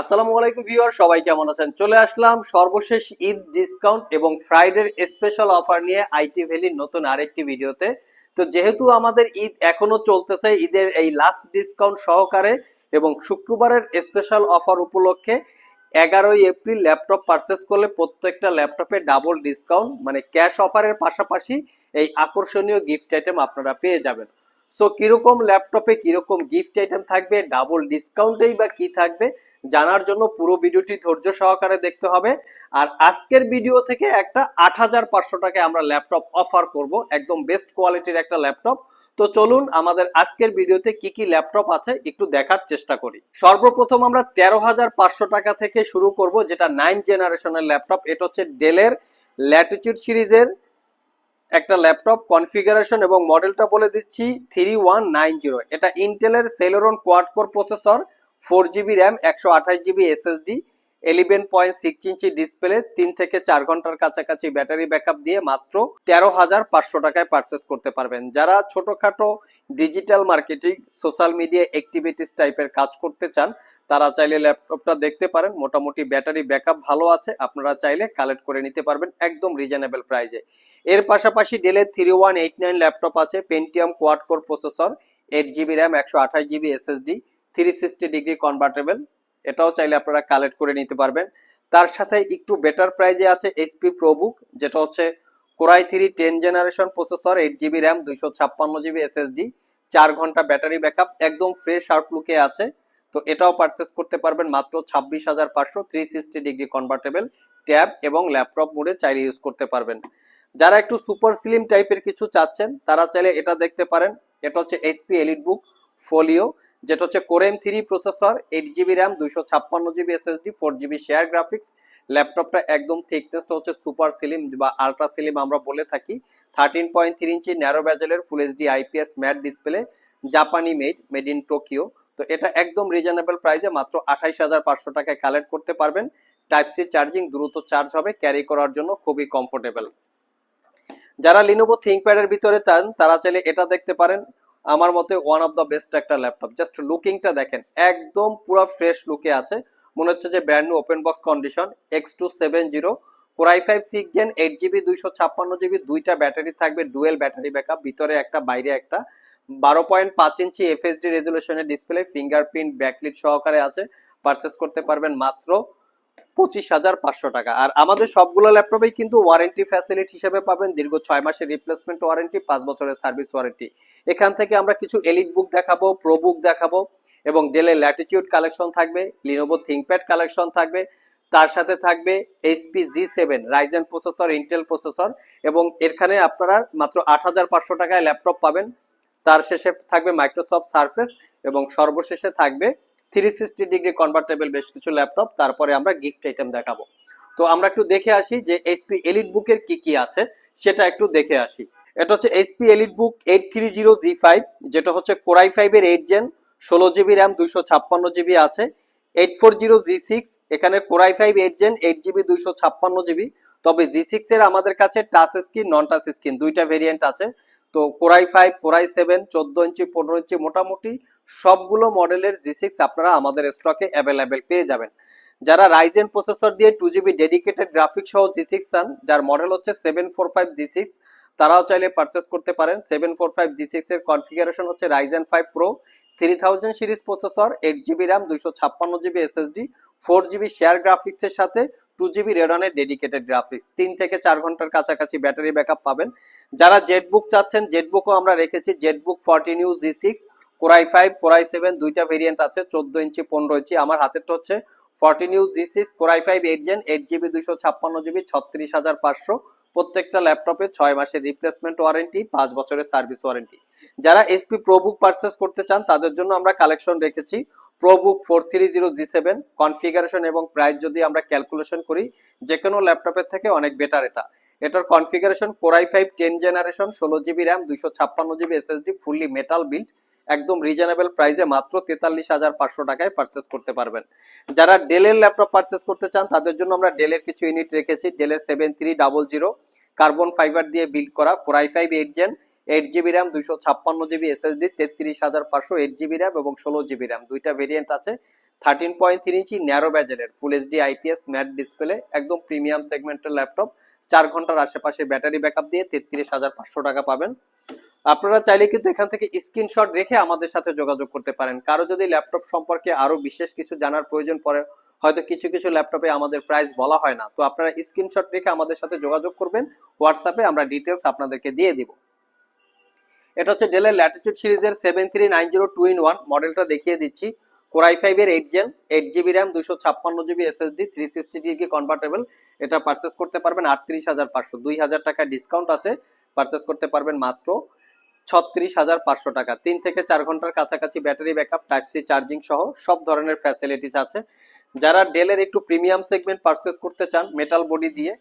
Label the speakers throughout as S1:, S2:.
S1: আসসালামু আলাইকুম ভিউয়ার, সবাই কেমন আছেন? চলে আসলাম সর্বশেষ ঈদ ডিসকাউন্ট এবং ফ্রাইডের স্পেশাল অফার নিয়ে আইটি ভ্যালির নতুন আরেকটি ভিডিওতে। তো যেহেতু আমাদের ঈদ এখনও চলতেছে, ঈদের এই লাস্ট ডিসকাউন্ট সহকারে এবং শুক্রবারের স্পেশাল অফার উপলক্ষে এগারোই এপ্রিল ল্যাপটপ পারচেস করলে প্রত্যেকটা ল্যাপটপে ডাবল ডিসকাউন্ট মানে ক্যাশ অফারের পাশাপাশি এই আকর্ষণীয় গিফট আইটেম আপনারা পেয়ে যাবেন। সো কীরকম ল্যাপটপে কীরকম গিফট আইটেম থাকবে ডাবল ডিসকাউন্টেই বা কি থাকবে, জানার জন্য পুরো ভিডিওটি ধৈর্য সহকারে দেখতে হবে। আর আজকের ভিডিও থেকে একটা আট হাজার পাঁচশো টাকায় আমরা ল্যাপটপ অফার করব, একদম বেস্ট কোয়ালিটির একটা ল্যাপটপ তো চলুন আমাদের আজকের ভিডিওতে কি কি ল্যাপটপ আছে একটু দেখার চেষ্টা করি। সর্বপ্রথম আমরা তেরো হাজার পাঁচশো টাকা থেকে শুরু করব, যেটা নাইন জেনারেশনের ল্যাপটপ এটা হচ্ছে ডেলের ল্যাটিটিউড সিরিজের একটা ল্যাপটপ কনফিগারেশন এবং মডেলটা বলে দিচ্ছি থ্রি ওয়ান নাইন জিরো। এটা ইন্টেলের Celeron quad core processor four GB RAM একশো আঠাশ GB SSD eleven point six inch display তিন থেকে চার ঘণ্টার কাছাকাছি ব্যাটারি ব্যাকআপ দিয়ে মাত্র তেরো হাজার পাঁচশো টাকায় পারচেস করতে পারবেন। যারা ছোটোখাটো digital marketing social media activities টাইপের কাজ করতে চান, তারা চাইলে ল্যাপটপটা দেখতে পারেন। মোটামুটি ব্যাটারি ব্যাকআপ ভালো আছে, আপনারা চাইলে কালেক্ট করে নিতে পারবেন একদম রিজনেবল প্রাইজে এর পাশাপাশি ডেলের three one eight nine laptop আছে Pentium quad core processor eight GB RAM একশো আঠাশ GB SSD three sixty degree convertible এটাও চাইলে আপনারা কালেক্ট করে নিতে পারবেন। তার সাথে একটু বেটার প্রাইজে আছে এইচপি প্রোবুক যেটা হচ্ছে core i three ten generation processor eight GB RAM দুইশো ছাপ্পান্ন জিবি এসএসডি চার ঘণ্টা ব্যাটারি ব্যাকআপ একদম ফ্রেশ আউটলুকে আছে। তো এটাও পারচেস করতে পারবেন মাত্র ছাব্বিশ হাজার পাঁচশো three sixty degree convertible tab এবং ল্যাপটপ মোডে চাইলে ইউজ করতে পারবেন। যারা একটু সুপার স্লিম টাইপের কিছু চাচ্ছেন, তারা চাইলে এটা দেখতে পারেন। এটা হচ্ছে এইচপি এলিট বুক ফোলিও যেটা হচ্ছে core i three processor eight GB RAM দুইশো ছাপ্পান্ন GB SSD four GB share graphics ল্যাপটপটা একদম থিকনেসটা হচ্ছে সুপার সিলিম বা আলট্রা সিলিম আমরা বলে থাকি। Thirteen point three inch narrow ব্যাজেলের full HD IPS matte display জাপানি মেড মেড ইন টোকিও তো এটা একদম রিজনেবল প্রাইসে মাত্র আঠাইশ হাজার পাঁচশো টাকায় কালেক্ট করতে পারবেন। টাইপ সি চার্জিং দ্রুত চার্জ হবে ক্যারি করার জন্য খুবই কমফোর্টেবল যারা লিনোভো থিঙ্কপ্যাডের ভিতরে চান, তারা চাইলে এটা দেখতে পারেন। আমার মতে ওয়ান অফ দ্য বেস্ট একটা ল্যাপটপ জাস্ট লুকিংটা দেখেন, একদম পুরো ফ্রেশ লুকে আছে। মনে হচ্ছে যে brand new open box condition X two seven zero core i five six gen eight GB দুইশো ছাপ্পান্ন জিবি দুইটা ব্যাটারি থাকবে ডুয়েল ব্যাটারি ব্যাকআপ ভিতরে একটা, বাইরে একটা। বারো পয়েন্ট পাঁচ ইঞ্চি এফএসডি রেজুলেশনের ডিসপ্লে ফিঙ্গারপ্রিন্ট ব্যাকলিট সহকারে আছে। পারচেস করতে পারবেন মাত্র পঁচিশ হাজার পাঁচশো টাকা। আর আমাদের সবগুলো ল্যাপটপেই কিন্তু ওয়ারেন্টি ফ্যাসিলিটি হিসেবে পাবেন, দীর্ঘ ছয় মাসের রিপ্লেসমেন্ট ওয়ারেন্টি পাঁচ বছরের সার্ভিস ওয়ারেন্টি এখান থেকে আমরা কিছু এলিট বুক দেখাবো প্রো বুক দেখাবো এবং ডেলের ল্যাটিটিউড কালেকশন থাকবে লিনোভো থিঙ্কপ্যাড কালেকশন থাকবে, তার সাথে থাকবে HP G seven Ryzen processor Intel processor এবং এখানে আপনারা মাত্র আট হাজার পাঁচশো টাকায় ল্যাপটপ পাবেন। তার শেষে থাকবে মাইক্রোসফট সার্ফেস এবং সর্বশেষে থাকবে থ্রি সিক্সটি ডিগ্রি কনভার্টেবল বেশ কিছু ল্যাপটপ তারপরে আমরা গিফট আইটেম দেখাবো। তো আমরা একটু দেখে আসি যে এইচপি এলিট বুকের কি কি আছে, সেটা একটু দেখে আসি। এটা হচ্ছে HP elite book eight three zero G five যেটা হচ্ছে কোরাই ফাইভের এইট জেন ষোলো জিবি র্যাম দুইশো ছাপ্পান্ন জিবি আছে। Eight four zero G six এখানে core i five eight gen eight GB দুইশো ছাপ্পান্ন জিবি তবে জি সিক্স এর আমাদের কাছে touch screen non touch screen দুইটা ভেরিয়েন্ট আছে। তো কোরাই ফাইভ কোরাই সেভেন চোদ্দ ইঞ্চি, পনেরো ইঞ্চি মোটামুটি সবগুলো মডেলের জি সিক্স আপনারা আমাদের স্টকে অ্যাভেলেবেল পেয়ে যাবেন। যারা রাইজেন প্রসেসর দিয়ে টু জিবি ডেডিকেটেড গ্রাফিক্স সহ জি সিক্স চান, যার মডেল হচ্ছে seven four five G six তারাও চাইলে পারচেস করতে পারেন। Seven four five G six এর কনফিগারেশন হচ্ছে Ryzen five pro three thousand series processor eight GB RAM দুইশো ছাপ্পান্ন GB SSD four GB share গ্রাফিক্সের সাথে টু জিবি রেডনের ডেডিকেটেড গ্রাফিক্স তিন থেকে চার ঘণ্টার কাছাকাছি ব্যাটারি ব্যাকআপ পাবেন। যারা জেটবুক চাচ্ছেন জেটবুকও আমরা রেখেছি। ZBook fourteen u G six core i five core i seven দুইটা ভেরিয়েন্ট আছে, চোদ্দ ইঞ্চি পনেরো ইঞ্চি আমার হাতেরটা হচ্ছে fourteen news G six core i five eight gen eight GB দুইশো ছাপ্পান্ন জিবি ছত্রিশ হাজার পাঁচশো। প্রত্যেকটা ল্যাপটপে ছয় মাসের রিপ্লেসমেন্ট ওয়ারেন্টি পাঁচ বছরের সার্ভিস ওয়ারেন্টি যারা এসপি প্রোবুক পারচেস করতে চান, তাদের জন্য আমরা কালেকশন রেখেছি। ProBook four three zero G seven configuration এবং প্রাইস যদি আমরা ক্যালকুলেশন করি যে কোনো ল্যাপটপের থেকে অনেক বেটার এটা। এটার configuration core i five ten generation ষোলো জিবি র্যাম দুইশো ছাপ্পান্ন GB SSD fully metal build একদম রিজনেবল প্রাইসে মাত্র তেতাল্লিশ হাজার পাঁচশো টাকায় পারচেস করতে পারবেন। যারা ডেলের ল্যাপটপ পারচেস করতে চান, তাদের জন্য আমরা ডেলের কিছু ইউনিট রেখেছি। ডেলের seven three double zero carbon fibre দিয়ে বিল্ড করা core i five eight gen eight GB RAM দুইশো ছাপ্পান্ন জিবি এসএসডি তেত্রিশ হাজার পাঁচশো এইট জিবি র্যাম এবং ষোলো জিবি র্যাম দুইটা ভেরিয়েন্ট আছে thirteen point three inch narrow ব্যাজেলের full HD IPS matte display একদম প্রিমিয়াম সেগমেন্টের ল্যাপটপ চার ঘণ্টার আশেপাশে ব্যাটারি ব্যাকআপ দিয়ে তেত্রিশ হাজার পাঁচশো টাকা পাবেন। আপনারা চাইলে কিন্তু এখান থেকে স্ক্রিনশট রেখে আমাদের সাথে যোগাযোগ করতে পারেন। কারও যদি ল্যাপটপ সম্পর্কে আরও বিশেষ কিছু জানার প্রয়োজন পড়ে, হয়তো কিছু কিছু ল্যাপটপে আমাদের প্রাইস বলা হয় না। তো আপনারা স্ক্রিনশট রেখে আমাদের সাথে যোগাযোগ করবেন। হোয়াটসঅ্যাপে আমরা ডিটেলস আপনাদেরকে দিয়ে দিব। এটা হচ্ছে ডেলের ল্যাটিটিউড সিরিজের seven three nine zero two in one মডেলটা দেখিয়ে দিচ্ছি। কোরাই ফাইভের eight gen eight GB RAM দুশো ছাপ্পান্ন GB SSD three sixty degree convertible এটা পারচেস করতে পারবেন আটত্রিশ হাজার পাঁচশো। দুই হাজার টাকা ডিসকাউন্ট আছে। পারচেস করতে পারবেন মাত্র ছত্রিশ হাজার পাঁচশো টাকা। তিন থেকে চার ঘণ্টার কাছাকাছি battery backup, type C charging সহ সব ধরনের ফ্যাসিলিটিস আছে। যারা ডেলের একটু প্রিমিয়াম সেগমেন্ট পারচেস করতে চান মেটাল বডি দিয়ে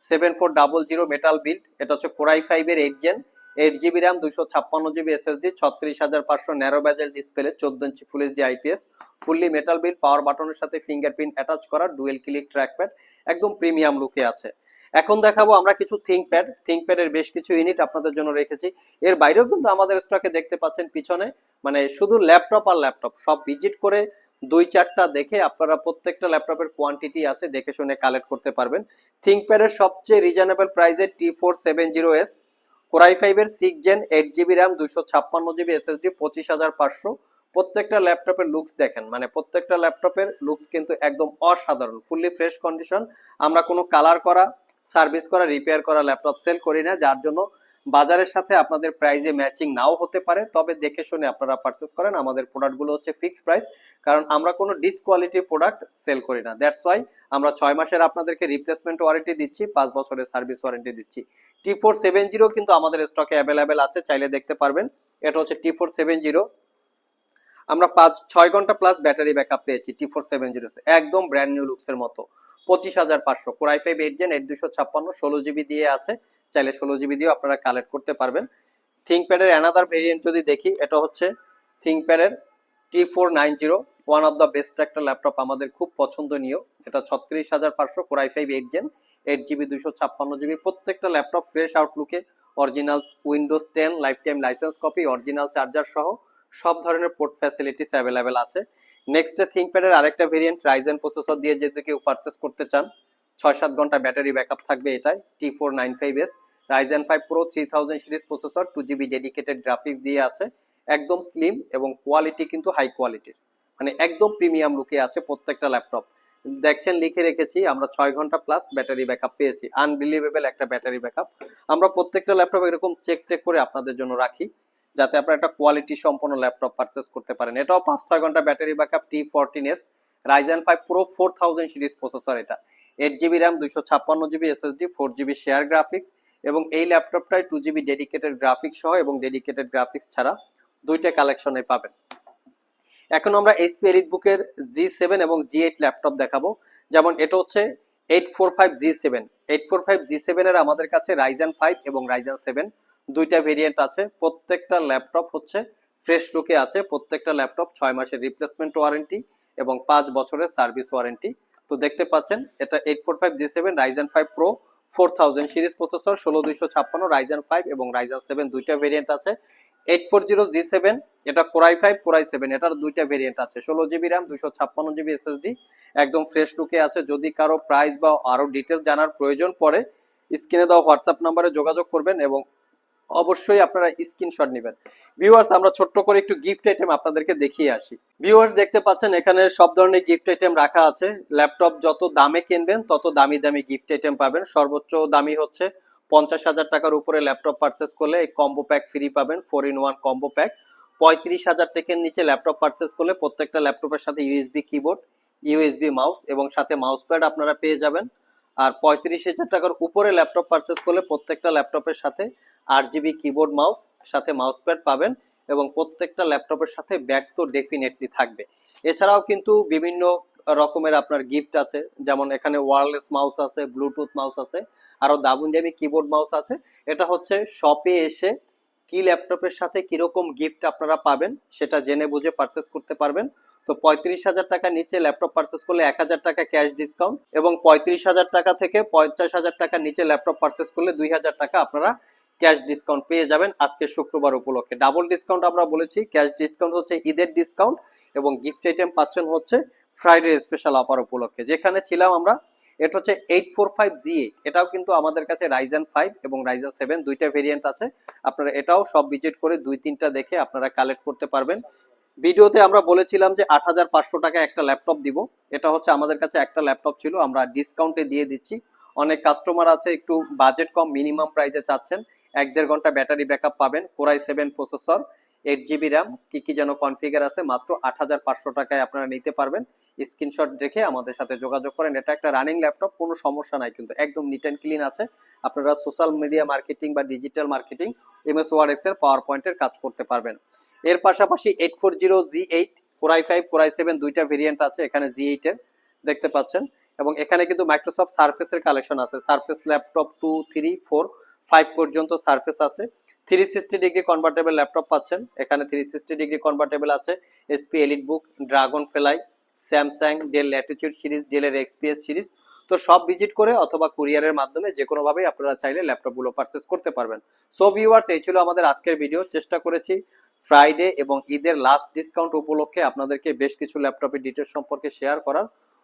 S1: seven four double zero metal build এটা হচ্ছে কোরাই ফাইভের eight gen eight GB RAM দুশো ছাপ্পান্ন জিবি এসএসডি ছত্রিশ হাজার পাঁচশো ন্যারো ব্যাজেল ডিসপ্লে চোদ্দ inch full HD IPS fully metal build power বাটনের সাথে ফিঙ্গারপ্রিন্ট অ্যাটাচ করা ডুয়েল ক্লিক ট্র্যাকপ্যাড একদম প্রিমিয়াম লুকে আছে। এখন দেখাবো আমরা কিছু থিঙ্কপ্যাড থিঙ্কপ্যাডের বেশ কিছু ইউনিট আপনাদের জন্য রেখেছি। এর বাইরেও কিন্তু আমাদের স্টকে দেখতে পাচ্ছেন পিছনে মানে শুধু ল্যাপটপ আর ল্যাপটপ সব ভিজিট করে দুই চারটা দেখে আপনারা প্রত্যেকটা ল্যাপটপের কোয়ান্টিটি আছে দেখে শুনে কালেক্ট করতে পারবেন। থিঙ্কপ্যাডের সবচেয়ে রিজনেবল প্রাইসে T four seven zero S core i ফাইভের six gen eight GB RAM দুশো ছাপ্পান্ন জিবি এসএসডি পঁচিশ হাজার পাঁচশো। প্রত্যেকটা ল্যাপটপের লুকস দেখেন মানে প্রত্যেকটা ল্যাপটপের লুকস কিন্তু একদম অসাধারণ ফুললি ফ্রেশ কন্ডিশন আমরা কোনো কালার করা সার্ভিস করা রিপেয়ার করা ল্যাপটপ সেল করি না, যার জন্য বাজারের সাথে আপনাদের প্রাইজে ম্যাচিং নাও হতে পারে। তবে দেখে শুনে আপনারা পারচেস করেন। আমাদের প্রোডাক্টগুলো হচ্ছে ফিক্সড প্রাইস কারণ আমরা কোনো ডিসকোয়ালিটি প্রোডাক্ট সেল করি না। দ্যাটস ওয়াই আমরা ছয় মাসের আপনাদেরকে রিপ্লেসমেন্ট ওয়ারেন্টি দিচ্ছি, পাঁচ বছরের সার্ভিস ওয়ারেন্টি দিচ্ছি। টি ফোর সেভেন জিরো কিন্তু আমাদের স্টকে অ্যাভেলেবেল আছে, চাইলে দেখতে পারবেন। এটা হচ্ছে টি ফোর সেভেন জিরো আমরা পাঁচ, ছয় ঘণ্টা প্লাস ব্যাটারি ব্যাকআপ পেয়েছি টি ফোর সেভেন জিরো একদম ব্র্যান্ড নিউ লুকসের মতো। পঁচিশ হাজার পাঁচশো core i five eight gen eight দুশো ছাপ্পান্ন, ষোলো জিবি দিয়ে আছে। চাইলে ষোলো জিবি দিয়েও আপনারা কালেক্ট করতে পারবেন। থিঙ্কপ্যাডের অ্যানাদার ভেরিয়েন্ট যদি দেখি, এটা হচ্ছে থিঙ্কপ্যাডের T four nine zero one of the best একটা ল্যাপটপ আমাদের খুব পছন্দনীয়। এটা ছত্রিশ হাজার পাঁচশো core i five eight gen eight GB দুশো ছাপ্পান্ন জিবি প্রত্যেকটা laptop fresh আউটলুকে original Windows ten lifetime licence copy original charger সহ সব ধরনের পোর্ট ফ্যাসিলিটিস অ্যাভেলেবেল আছে। নেক্সট থিঙ্কপ্যাডের আরেকটা ভেরিয়েন্ট রাইজেন প্রসেসর দিয়ে যদি কেউ পারচেস করতে চান ছয় সাত ঘণ্টা ব্যাটারি ব্যাকআপ থাকবে এটাই T four nine five S Ryzen five pro three thousand series processor two GB dedicated graphics দিয়ে আছে, একদম স্লিম এবং কোয়ালিটি কিন্তু হাই কোয়ালিটির মানে একদম প্রিমিয়াম লুকে আছে প্রত্যেকটা ল্যাপটপ দেখছেন, লিখে রেখেছি, আমরা ছয় ঘণ্টা প্লাস ব্যাটারি ব্যাকআপ পেয়েছি। আনবিলিভেবল একটা ব্যাটারি ব্যাকআপ আমরা প্রত্যেকটা ল্যাপটপ এরকম চেক টেক করে আপনাদের জন্য রাখি। যাতে আপনারা একটা কোয়ালিটি সম্পন্ন ল্যাপটপ পারচেস করতে পারেন। এটাও পাঁচ, ছয় ঘণ্টা battery backup T fourteen S Ryzen five pro four thousand series processor এটা। এইট জিবি র্যাম দুইশো ছাপ্পান্ন GB SSD four GB share graphics এবং এই ল্যাপটপটায় টু জিবি ডেডিকেটেড গ্রাফিক্স সহ এবং ডেডিকেটেড গ্রাফিক্স ছাড়া দুইটা কালেকশনে পাবেন। এখন আমরা এইচপি এলিট বুকের জি সেভেন এবং জি এইট ল্যাপটপ দেখাবো। যেমন এটা হচ্ছে eight four five G seven eight four five G সেভেনের আমাদের কাছে রাইজেন ফাইভ এবং রাইজেন সেভেন দুইটা ভেরিয়েন্ট আছে, প্রত্যেকটা ল্যাপটপ হচ্ছে ফ্রেশ লুকে আছে, প্রত্যেকটা ল্যাপটপ ছয় মাসের রিপ্লেসমেন্ট ওয়ারেন্টি এবং পাঁচ বছরের সার্ভিস ওয়ারেন্টি তো দেখতে পাচ্ছেন, এটা eight four five G seven Ryzen five pro four thousand series processor ষোলো দুইশো ছাপ্পান্ন রাইজেন ফাইভ এবং রাইজেন সেভেন দুইটা ভেরিয়েন্ট আছে। Eight four zero G seven এটা core i five core i seven এটার দুইটা ভেরিয়েন্ট আছে। ষোলো জিবি র্যাম দুইশো ছাপ্পান্ন জিবি এসএসডি একদম ফ্রেশ লুকে আছে। যদি কারও প্রাইস বা আরও ডিটেলস জানার প্রয়োজন পড়ে স্ক্রিনে দেওয়া হোয়াটসঅ্যাপ নাম্বারে যোগাযোগ করবেন এবং অবশ্যই আপনারা স্ক্রিনশট নেবেন। ভিউয়ার্স আমরা ছোট্ট করে একটু গিফট আইটেম আপনাদেরকে দেখিয়ে আসি। ভিউয়ার্স দেখতে পাচ্ছেন, এখানে সব ধরনের গিফট আইটেম রাখা আছে। ল্যাপটপ যত দামে কিনবেন, তত দামি দামি গিফট আইটেম পাবেন। সর্বোচ্চ দামি হচ্ছে পঞ্চাশ হাজার টাকার উপরে ল্যাপটপ পারচেস করলে এই কম্বো প্যাক ফ্রি পাবেন four in one combo pack পঁয়ত্রিশ হাজার টাকার নিচে ল্যাপটপ পারচেস করলে প্রত্যেকটা ল্যাপটপের সাথে ইউএসবি কিবোর্ড ইউএসবি মাউস এবং সাথে মাউস প্যাড আপনারা পেয়ে যাবেন। আর পঁয়ত্রিশ হাজার টাকার উপরে ল্যাপটপ পারচেস করলে প্রত্যেকটা ল্যাপটপের সাথে আট জিবি কিবোর্ড মাউস সাথে মাউস প্যাড পাবেন এবং প্রত্যেকটা ল্যাপটপের সাথে ব্যাগ তো ডেফিনেটলি থাকবে। এছাড়াও কিন্তু বিভিন্ন রকমের আপনার গিফট আছে, যেমন এখানে ওয়্যারলেস মাউস আছে ব্লুটুথ মাউস আছে আরও দাবুন দামি কিবোর্ড মাউস আছে। এটা হচ্ছে শপে এসে কি ল্যাপটপের সাথে কীরকম গিফট আপনারা পাবেন সেটা জেনে বুঝে পারচেস করতে পারবেন। তো পঁয়ত্রিশ হাজার টাকা নিচে ল্যাপটপ পারচেস করলে এক হাজার টাকা ক্যাশ ডিসকাউন্ট এবং পঁয়ত্রিশ হাজার টাকা থেকে পঞ্চাশ হাজার টাকা নিচে ল্যাপটপ পারচেস করলে দুই হাজার টাকা আপনারা ক্যাশ ডিসকাউন্ট পেয়ে যাবেন আজকে শুক্রবার উপলক্ষে। ডাবল ডিসকাউন্ট আমরা বলেছি, ক্যাশ ডিসকাউন্ট হচ্ছে ঈদের ডিসকাউন্ট এবং গিফট আইটেম পাচ্ছেন হচ্ছে ফ্রাইডে স্পেশাল অফার উপলক্ষে। যেখানে ছিলাম আমরা, এটা হচ্ছে eight four five G eight, এটাও কিন্তু আমাদের কাছে রাইজেন ফাইভ এবং রাইজেন সেভেন দুইটা ভেরিয়েন্ট আছে। আপনারা এটাও সব ভিজিট করে দুই তিনটা দেখে আপনারা কালেক্ট করতে পারবেন। ভিডিওতে আমরা বলেছিলাম যে আট হাজার পাঁচশো টাকা একটা ল্যাপটপ দিব। এটা হচ্ছে আমাদের কাছে একটা ল্যাপটপ ছিল, আমরা ডিসকাউন্টে দিয়ে দিচ্ছি। অনেক কাস্টমার আছে, একটু বাজেট কম মিনিমাম প্রাইসে চাচ্ছেন। এক দেড় ঘণ্টা ব্যাটারি ব্যাকআপ পাবেন core i seven processor eight GB RAM কী কী যেন কনফিগার আছে, মাত্র আট হাজার পাঁচশো টাকায় আপনারা নিতে পারবেন। স্ক্রিনশট দেখে আমাদের সাথে যোগাযোগ করেন। এটা একটা রানিং ল্যাপটপ কোনো সমস্যা নাই, কিন্তু একদম নিট অ্যান্ড ক্লিন আছে। আপনারা সোশ্যাল মিডিয়া মার্কেটিং বা digital marketing MS Word Excel এর পাওয়ার পয়েন্টের কাজ করতে পারবেন। এর পাশাপাশি eight four zero G eight core i five core i seven দুইটা ভেরিয়েন্ট আছে, এখানে জি এইটের দেখতে পাচ্ছেন। এবং এখানে কিন্তু মাইক্রোসফট সার্ফেসের কালেকশন আছে। Surface laptop two three four five পর্যন্ত সার্ফেস আছে। Three sixty degree convertible laptop পাচ্ছেন। এখানে থ্রি সিক্সটি ডিগ্রি কনভার্টেবল আছে। SP EliteBook Dragonfly Samsung Dell Latitude series ডেলের এক্সপিএস সিরিজ তো সব ভিজিট করে অথবা কুরিয়ারের মাধ্যমে যে কোনোভাবেই আপনারা চাইলে ল্যাপটপগুলো পারচেস করতে পারবেন। সো ভিউয়ার্স এই ছিল আমাদের আজকের ভিডিও চেষ্টা করেছি ফ্রাইডে এবং ঈদের লাস্ট ডিসকাউন্ট উপলক্ষে আপনাদেরকে বেশ কিছু ল্যাপটপের ডিটেলস সম্পর্কে শেয়ার করার।